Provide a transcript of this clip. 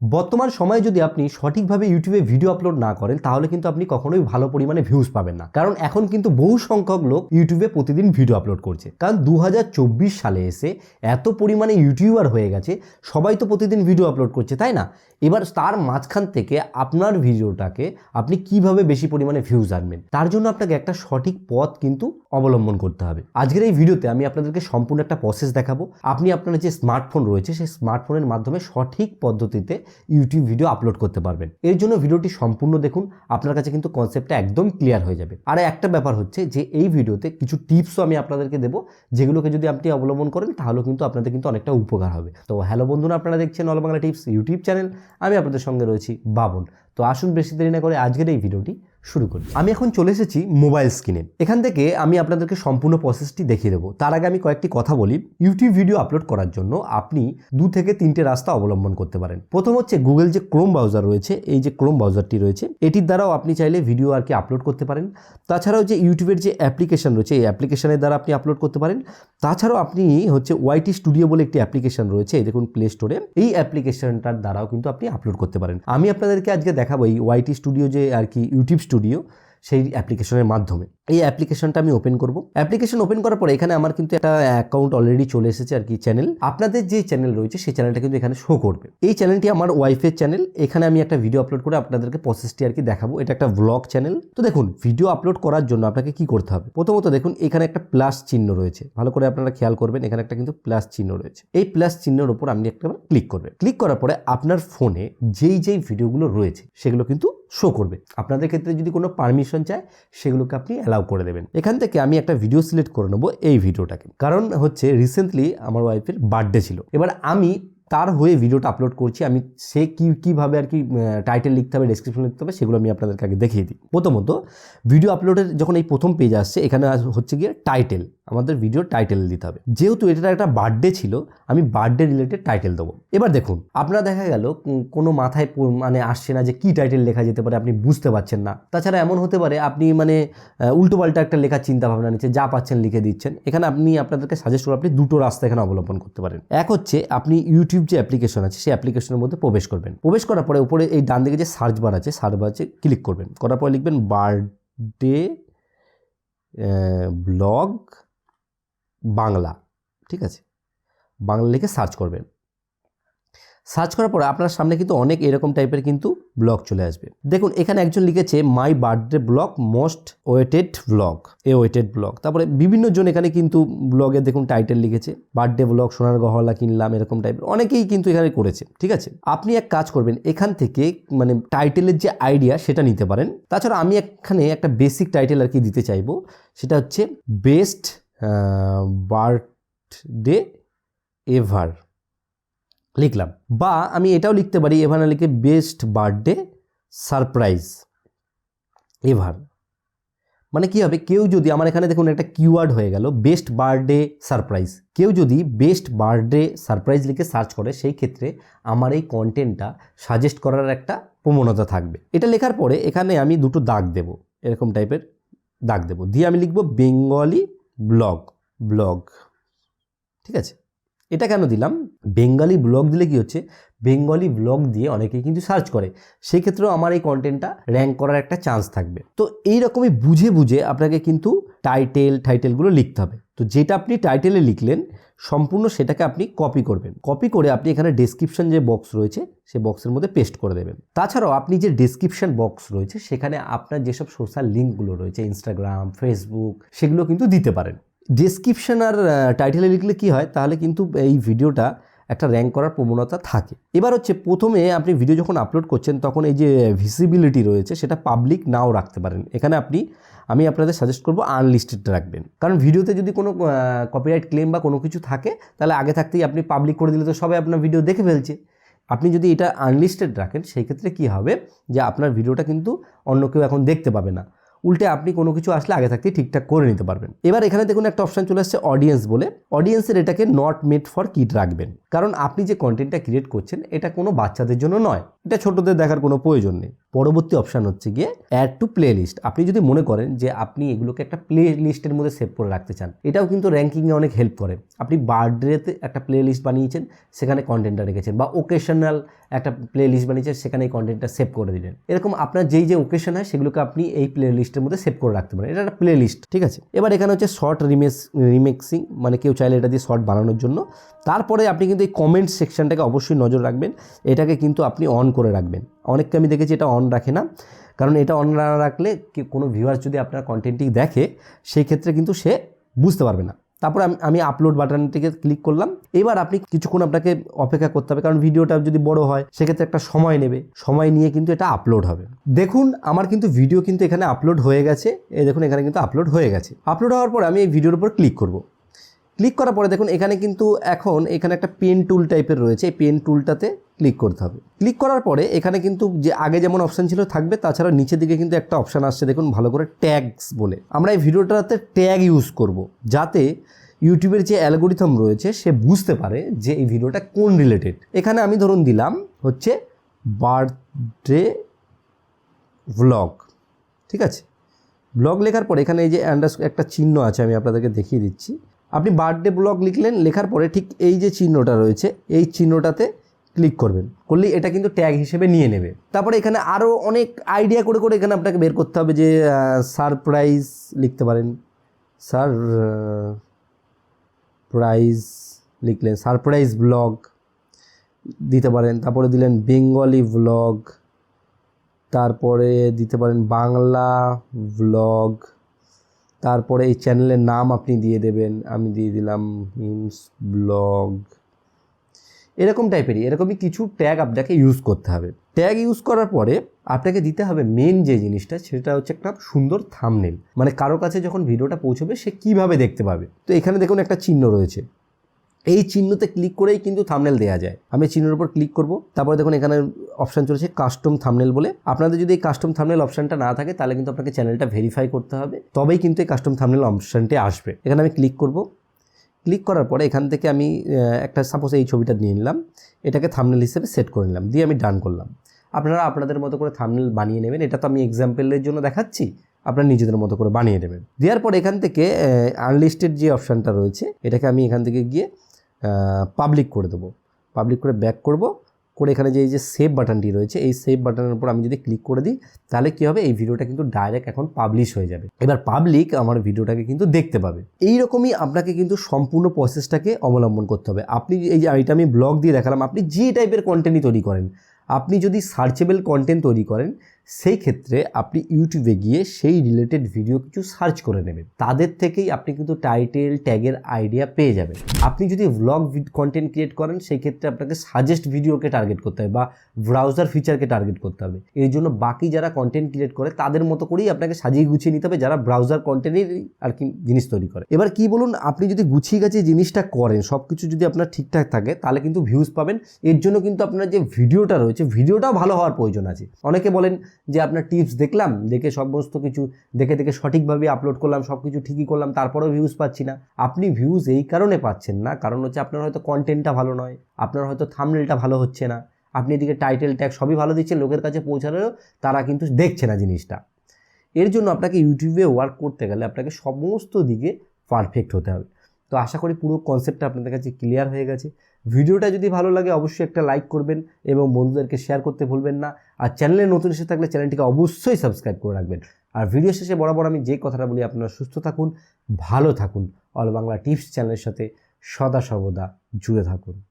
বর্তমান সময়ে যদি আপনি সঠিকভাবে ইউটিউবে ভিডিও আপলোড না করেন, তাহলে কিন্তু আপনি কখনোই ভালো পরিমাণে ভিউজ পাবেন না। কারণ এখন কিন্তু বহু সংখ্যক লোক ইউটিউবে প্রতিদিন ভিডিও আপলোড করছে। কারণ দু হাজার চব্বিশ সালে এসে এত পরিমাণে ইউটিউবার হয়ে গেছে, সবাই তো প্রতিদিন ভিডিও আপলোড করছে, তাই না? এবার তার মাঝখান থেকে আপনার ভিডিওটাকে আপনি কীভাবে বেশি পরিমাণে ভিউজ আনবেন? তার জন্য আপনাকে একটা সঠিক পথ কিন্তু অবলম্বন করতে হবে। আজকের এই ভিডিওতে আমি আপনাদেরকে সম্পূর্ণ একটা প্রসেস দেখাবো। আপনি আপনার যে স্মার্টফোন রয়েছে, সেই স্মার্টফোনের মাধ্যমে সঠিক পদ্ধতিতে ইউটিউব ভিডিও আপলোড করতে পারবেন। এর জন্য ভিডিওটি সম্পূর্ণ দেখুন, আপনার কাছে কিন্তু কনসেপ্টটা একদম ক্লিয়ার হয়ে যাবে। আর একটা ব্যাপার হচ্ছে যে, এই ভিডিওতে কিছু টিপসও আমি আপনাদেরকে দেবো, যেগুলোকে যদি আপনি অবলম্বন করেন, তাহলে কিন্তু আপনাদের কিন্তু অনেকটা উপকার হবে। তো হ্যালো বন্ধুরা, আপনারা দেখছেন all Bangla tips YouTube channel আমি আপনাদের সঙ্গে রয়েছি বাবন। তো আসুন, বেশি দেরি না করে আজকের এই ভিডিওটি শুরু করি। আমি এখন চলে এসেছি মোবাইল স্ক্রিনে। এখান থেকে আমি আপনাদেরকে সম্পূর্ণ প্রসেসটি দেখিয়ে দেবো। তার আগে আমি কয়েকটি কথা বলি। ইউটিউব ভিডিও আপলোড করার জন্য আপনি দু থেকে তিনটে রাস্তা অবলম্বন করতে পারেন। প্রথম হচ্ছে গুগল যে ক্রোম ব্রাউজার রয়েছে, এই যে ক্রোম ব্রাউজারটি রয়েছে, এটির দ্বারাও আপনি চাইলে ভিডিও আর কি আপলোড করতে পারেন। তাছাড়াও যে ইউটিউবের যে অ্যাপ্লিকেশন রয়েছে, এই অ্যাপ্লিকেশনের দ্বারা আপনি আপলোড করতে পারেন। তাছাড়াও আপনি হচ্ছে ওয়াইটি স্টুডিও বলে একটি অ্যাপ্লিকেশন রয়েছে দেখুন প্লে স্টোরে এই অ্যাপ্লিকেশনটার দ্বারাও কিন্তু আপনি আপলোড করতে পারেন। আমি আপনাদেরকে আজকে দেখাবো এই ওয়াইটি স্টুডিও যে আর কি ইউটিউব স্টুডিও সেই অ্যাপ্লিকেশনের মাধ্যমে। এই অ্যাপ্লিকেশনটা আমি ওপেন করব। অ্যাপ্লিকেশন ওপেন করার পরে এখানে আমার কিন্তু একটা অ্যাকাউন্ট অলরেডি চলে এসেছে আর কি চ্যানেল আপনাদের যে চ্যানেল রয়েছে, সেই চ্যানেলটা কিন্তু এখানে শো করবে। এই চ্যানেলটি আমার ওয়াইফের চ্যানেল এখানে আমি একটা ভিডিও আপলোড করে আপনাদেরকে প্রসেসটি আর কি দেখাবো। এটা একটা ব্লগ চ্যানেল তো দেখুন ভিডিও আপলোড করার জন্য আপনাকে কি করতে হবে? প্রথমত দেখুন, এখানে একটা প্লাস চিহ্ন রয়েছে। ভালো করে আপনারা খেয়াল করবেন, এখানে একটা কিন্তু প্লাস চিহ্ন রয়েছে। এই প্লাস চিহ্নের উপর আপনি একটা ক্লিক করবেন। ক্লিক করার পরে আপনার ফোনে যেই যেই ভিডিওগুলো রয়েছে, সেগুলো কিন্তু শো করবে। আপনাদের ক্ষেত্রে যদি কোনো পারমিশন চায়, সেগুলোকে আপনি অ্যালাউ করে দেবেন। এখান থেকে আমি একটা ভিডিও সিলেক্ট করে নেব এই ভিডিওটাকে কারণ হচ্ছে রিসেন্টলি আমার ওয়াইফের বার্থডে ছিল। এবার আমি তার হয়ে ভিডিওটা আপলোড করছি, আমি সে কী, কীভাবে আর কি টাইটেল লিখতে হবে ডেসক্রিপশন লিখতে হবে, সেগুলো আমি আপনাদেরকে আগে দেখিয়ে দিই। প্রথমত ভিডিও আপলোডের যখন এই প্রথম পেজ আসছে, এখানে হচ্ছে গিয়ে টাইটেল আমাদের ভিডিও টাইটেল দিতে হবে। যেহেতু এটা একটা বার্থডে ছিল, আমি বার্থডে রিলেটেড টাইটেল দেবো। এবার দেখুন, আপনার দেখা গেল কোনো মাথায় মানে আসছে না যে কী টাইটেল লেখা যেতে পারে, আপনি বুঝতে পারছেন না। তাছাড়া এমন হতে পারে, আপনি মানে উল্টোপাল্টা একটা লেখার চিন্তা ভাবনা নিচ্ছে যা পাচ্ছেন লিখে দিচ্ছেন। এখানে আপনি, আপনাদেরকে সাজেস্ট করব, আপনি দুটো রাস্তা এখানে অবলম্বন করতে পারেন। এক হচ্ছে, আপনি ইউটিউব যে অ্যাপ্লিকেশন আছে, সেই অ্যাপ্লিকেশনের মধ্যে প্রবেশ করবেন। প্রবেশ করার পরে উপরে এই ডান দিকে যে সার্চ বার আছে সার্চ বার আছে ক্লিক করবেন। করার পরে লিখবেন বার্থডে ব্লগ বাংলা, ঠিক আছে? বাংলা লিখে সার্চ করবেন। সার্চ করার পরে আপনার সামনে কিন্তু অনেক এরকম টাইপের কিন্তু ব্লগ চলে আসবে। দেখুন, এখানে একজন লিখেছে my birthday blog most waited blog A weighted blog তারপরে বিভিন্ন জন এখানে কিন্তু ব্লগে দেখুন টাইটেল লিখেছে বার্থডে ব্লগ সোনার গহলা কিনলাম, এরকম টাইপের অনেকেই কিন্তু এখানে করেছে, ঠিক আছে? আপনি এক কাজ করবেন, এখান থেকে মানে টাইটেলের যে আইডিয়া সেটা নিতে পারেন। তাছাড়া আমি এখানে একটা বেসিক টাইটেল আর কি দিতে চাইব, সেটা হচ্ছে বেস্ট বার্থডে এভার। লিখলাম। বা আমি এটাও লিখতে পারি, এভার না লিখে বেস্ট বার্থডে সারপ্রাইজ এভার। মানে কি হবে? কেউ যদি, আমার এখানে দেখুন একটা কিওয়ার্ড হয়ে গেল, বেস্ট বার্থডে সারপ্রাইজ। কেউ যদি বেস্ট বার্থডে সারপ্রাইজ লিখে সার্চ করে, সেই ক্ষেত্রে আমার এই কন্টেন্টটা সাজেস্ট করার একটা প্রবণতা থাকবে। এটা লেখার পরে এখানে আমি দুটো দাগ দেব, এরকম টাইপের দাগ দেব। দিয়ে আমি লিখব বেঙ্গলি ব্লগ ব্লগ ঠিক আছে? এটা কেন দিলাম? বেঙ্গলি ব্লগ দিলে কি হচ্ছে? বেঙ্গলি ব্লগ দিয়ে অনেকেই কিন্তু সার্চ করে। সেই ক্ষেত্রেও আমার এই কন্টেন্টটা র্যাঙ্ক করার একটা চান্স থাকবে। তো এই রকমই বুঝে বুঝে আপনাকে কিন্তু টাইটেল টাইটেলগুলো লিখতে হবে। তো যেটা আপনি টাইটেলে লিখলেন, সম্পূর্ণ সেটাকে আপনি কপি করবেন। কপি করে আপনি এখানে ডেসক্রিপশন যে বক্স রয়েছে, সে বক্সের মধ্যে পেস্ট করে দেবেন। তাছাড়াও আপনি যে ডেসক্রিপশন বক্স রয়েছে, সেখানে আপনার যেসব সোশ্যাল লিঙ্কগুলো রয়েছে ইনস্টাগ্রাম ফেসবুক সেগুলো কিন্তু দিতে পারেন। ডেসক্রিপশন আর টাইটেলে লিখলে কি হয়? তাহলে কিন্তু এই ভিডিওটা একটা র্যাঙ্ক করার প্রবণতা থাকে। এবার হচ্ছে প্রথমে আপনি ভিডিও যখন আপলোড করছেন, তখন এই যে ভিসিবিলিটি রয়েছে, সেটা পাবলিক নাও রাখতে পারেন। এখানে আপনি, আমি আপনাদের সাজেস্ট করব আনলিস্টেড রাখবেন। কারণ ভিডিওতে যদি কোনো কপিরাইট ক্লেম বা কোনো কিছু থাকে, তাহলে আগে থাকতেই আপনি পাবলিক করে দিলে তো সবাই আপনার ভিডিও দেখে ফেলছে। আপনি যদি এটা আনলিস্টেড রাখেন, সেই ক্ষেত্রে কী হবে? যে আপনার ভিডিওটা কিন্তু অন্য কেউ এখন দেখতে পাবে না। উল্টে আপনি কোনো কিছু আসলে আগে থাকতে ঠিকঠাক করে নিতে পারবেন। এবার এখানে দেখুন একটা অপশান চলে আসছে অডিয়েন্স বলে। অডিয়েন্সের এটাকে নট মেড ফর কিড রাখবেন। কারণ আপনি যে কন্টেন্টটা ক্রিয়েট করছেন, এটা কোনো বাচ্চাদের জন্য নয়। এটা ছোটদের দেখার কোনো প্রয়োজন নেই। পরবর্তী অপশান হচ্ছে গিয়ে অ্যাড টু প্লে লিস্ট আপনি যদি মনে করেন যে আপনি এগুলোকে একটা প্লে লিস্টের মধ্যে সেভ করে রাখতে চান, এটাও কিন্তু র্যাঙ্কিংয়ে অনেক হেল্প করে। আপনি বার্থডেতে একটা প্লে লিস্ট বানিয়েছেন, সেখানে কন্টেন্টটা রেখেছেন বা ওকেশনাল একটা প্লে লিস্ট বানিয়েছেন, সেখানে এই কন্টেন্টটা সেভ করে দিলেন। এরকম আপনার যেই যে ওকেশন হয়, সেগুলোকে আপনি এই প্লে লিস্টের মধ্যে সেভ করে রাখতে পারেন। এটা একটা প্লে লিস্ট ঠিক আছে? এবার এখানে হচ্ছে শর্ট রিমেক্স রিমেক্সিং মানে কেউ চাইলে এটা দিয়ে শর্ট বানানোর জন্য। তারপরে আপনি কিন্তু এই কমেন্ট সেকশনটাকে অবশ্যই নজর রাখবেন। এটাকে কিন্তু আপনি অন করে রাখবেন। অনেককে আমি দেখেছি এটা অন রাখে না। কারণ এটা অন না রাখলে কোনো ভিউয়ার যদি আপনার কন্টেন্টটি দেখে, সেই ক্ষেত্রে কিন্তু সে বুঝতে পারবে না। তারপর আমি আমি আপলোড বাটনটিকে ক্লিক করলাম। এবার আপনি কিছুক্ষণ আপনাকে অপেক্ষা করতে হবে, কারণ ভিডিওটা যদি বড় হয়, সেক্ষেত্রে একটা সময় নেবে। সময় নিয়ে কিন্তু এটা আপলোড হবে। দেখুন, আমার কিন্তু ভিডিও কিন্তু এখানে আপলোড হয়ে গেছে। এই দেখুন, এখানে কিন্তু আপলোড হয়ে গেছে। আপলোড হওয়ার পর আমি এই ভিডিওর উপর ক্লিক করব। ক্লিক করার পরে দেখুন, এখানে কিন্তু এখন, এখানে একটা পেন টুল টাইপের রয়েছে। এই পেন টুলটাতে ক্লিক করতে হবে। ক্লিক করার পরে এখানে কিন্তু যে আগে যেমন অপশান ছিল থাকবে, তাছাড়া নিচের দিকে কিন্তু একটা অপশান আসছে, দেখুন ভালো করে ট্যাগস বলে। আমরা এই ভিডিওটাতে ট্যাগ ইউজ করব, যাতে ইউটিউবের যে অ্যালগোরিথম রয়েছে, সে বুঝতে পারে যে এই ভিডিওটা কোন রিলেটেড এখানে আমি ধরুন দিলাম হচ্ছে বার্থডে ব্লগ ঠিক আছে? ব্লগ লেখার পরে এখানে এই যে অ্যান্ডার একটা চিহ্ন আছে, আমি আপনাদেরকে দেখিয়ে দিচ্ছি। আপনি বার্থডে ব্লগ লিখলেন, লেখার পরে ঠিক এই যে চিহ্নটা রয়েছে, এই চিহ্নটাতে ক্লিক করবেন। করলে এটা কিন্তু ট্যাগ হিসেবে নিয়ে নেবে। তারপরে এখানে আরও অনেক আইডিয়া করে করে এখানে আপনাকে বের করতে হবে যে সারপ্রাইজ লিখতে পারেন। স্যার প্রাইজ লিখলেন সারপ্রাইজ ব্লগ দিতে পারেন। তারপরে দিলেন বেঙ্গলি ব্লগ তারপরে দিতে পারেন বাংলা ব্লগ তারপরে এই চ্যানেলের নাম আপনি দিয়ে দেবেন। আমি দিয়ে দিলাম হিমস ব্লগ এরকম টাইপেরই এরকমই কিছু ট্যাগ আপনাকে ইউজ করতে হবে। ট্যাগ ইউজ করার পরে আপনাকে দিতে হবে মেন যে জিনিসটা, সেটা হচ্ছে একটা সুন্দর থামনেল মানে কারও কাছে যখন ভিডিওটা পৌঁছবে, সে কীভাবে দেখতে পাবে? তো এখানে দেখুন একটা চিহ্ন রয়েছে। এই চিহ্নতে ক্লিক করেই কিন্তু থামনেল দেওয়া যায়। আমি চিহ্নের উপর ক্লিক করব, তারপরে দেখুন এখানে অপশান চলেছে কাস্টম থামনেল বলে। আপনাদের যদি এই কাস্টম থামনেল অপশানটা না থাকে, তাহলে কিন্তু আপনাকে চ্যানেলটা ভেরিফাই করতে হবে। তবেই কিন্তু এই কাস্টম থামনেল অপশানটি আসবে। এখানে আমি ক্লিক করব। ক্লিক করার পরে এখান থেকে আমি একটা সাপোজ এই ছবিটা নিয়ে নিলাম, এটাকে থামনেল হিসেবে সেট করে নিলাম, দিয়ে আমি ডান করলাম। আপনারা আপনাদের মতো করে থামনেল বানিয়ে নেবেন, এটা তো আমি এক্সাম্পলের জন্য দেখাচ্ছি, আপনারা নিজেদের মতো করে বানিয়ে নেবেন। দেওয়ার পর এখান থেকে আনলিস্টেড যে অপশানটা রয়েছে, এটাকে আমি এখান থেকে গিয়ে পাবলিক করে দেবো। পাবলিক করে ব্যাক করব করে এখানে যে, এই যে সেভ বাটনটি রয়েছে, এই সেভ বাটনের উপর আমি যদি ক্লিক করে দিই, তাহলে কি হবে? এই ভিডিওটা কিন্তু ডাইরেক্ট এখন পাবলিশ হয়ে যাবে। এবার পাবলিক আমার ভিডিওটাকে কিন্তু দেখতে পাবে। এই রকমই আপনাকে কিন্তু সম্পূর্ণ প্রসেসটাকে অবলম্বন করতে হবে। আপনি এই যে এটা আমি ব্লগ দিয়ে দেখালাম, আপনি যে টাইপের কন্টেন্টই তৈরি করেন, আপনি যদি সার্চেবল কন্টেন্ট তৈরি করেন সেই ক্ষেত্রে আপনি ইউটিউবে গিয়ে সেই রিলেটেড ভিডিও কিছু সার্চ করে নেবেন। তাদের থেকেই আপনি কিন্তু টাইটেল ট্যাগের আইডিয়া পেয়ে যাবেন। আপনি যদি ভ্লগ কন্টেন্ট ক্রিয়েট করেন, সেই ক্ষেত্রে আপনাকে সাজেস্ট ভিডিওকে টার্গেট করতে হবে বা ব্রাউজার ফিচারকে টার্গেট করতে হবে। এই জন্য বাকি যারা কন্টেন্ট ক্রিয়েট করে, তাদের মতো করেই আপনাকে সাজিয়ে গুছিয়ে নিতে হবে, যারা ব্রাউজার কন্টেন্টের আর কি জিনিস তৈরি করে। এবার কি বলুন, আপনি যদি গুছিয়ে গাছিয়ে জিনিসটা করেন সব কিছু যদি আপনার ঠিকঠাক থাকে, তাহলে কিন্তু ভিউজ পাবেন। এর জন্য কিন্তু আপনার যে ভিডিওটা রয়েছে ভিডিওটাও ভালো হওয়ার প্রয়োজন আছে। অনেকে বলেন যে আপনার টিপস দেখলাম, দেখে সমস্ত কিছু, দেখে দেখে সঠিকভাবে আপলোড করলাম সব কিছু ঠিকই করলাম, তারপরেও ভিউজ পাচ্ছি না। আপনি ভিউজ এই কারণে পাচ্ছেন না, কারণ হচ্ছে আপনার হয়তো কন্টেন্টটা ভালো নয়, আপনার হয়তো থামনেলটা ভালো হচ্ছে না। আপনি এদিকে টাইটেল ট্যাগ সবই ভালো দিচ্ছেন, লোকের কাছে পৌঁছালেও তারা কিন্তু দেখছে না জিনিসটা। এর জন্য আপনাকে ইউটিউবে ওয়ার্ক করতে গেলে আপনাকে সমস্ত দিকে পারফেক্ট হতে হবে। তো আশা করি পুরো কনসেপ্টটা আপনাদের কাছে ক্লিয়ার হয়ে গেছে। ভিডিওটা যদি ভালো লাগে, অবশ্যই একটা লাইক করবেন এবং বন্ধুদেরকে শেয়ার করতে ভুলবেন না। আর চ্যানেলে নতুন এসে থাকলে চ্যানেলটিকে অবশ্যই সাবস্ক্রাইব করে রাখবেন। আর ভিডিও শেষে বরাবর আমি যে কথাটা বলি, আপনারা সুস্থ থাকুন, ভালো থাকুন। অল বাংলা টিপস চ্যানেলের সাথে সদা সর্বদা জুড়ে থাকুন।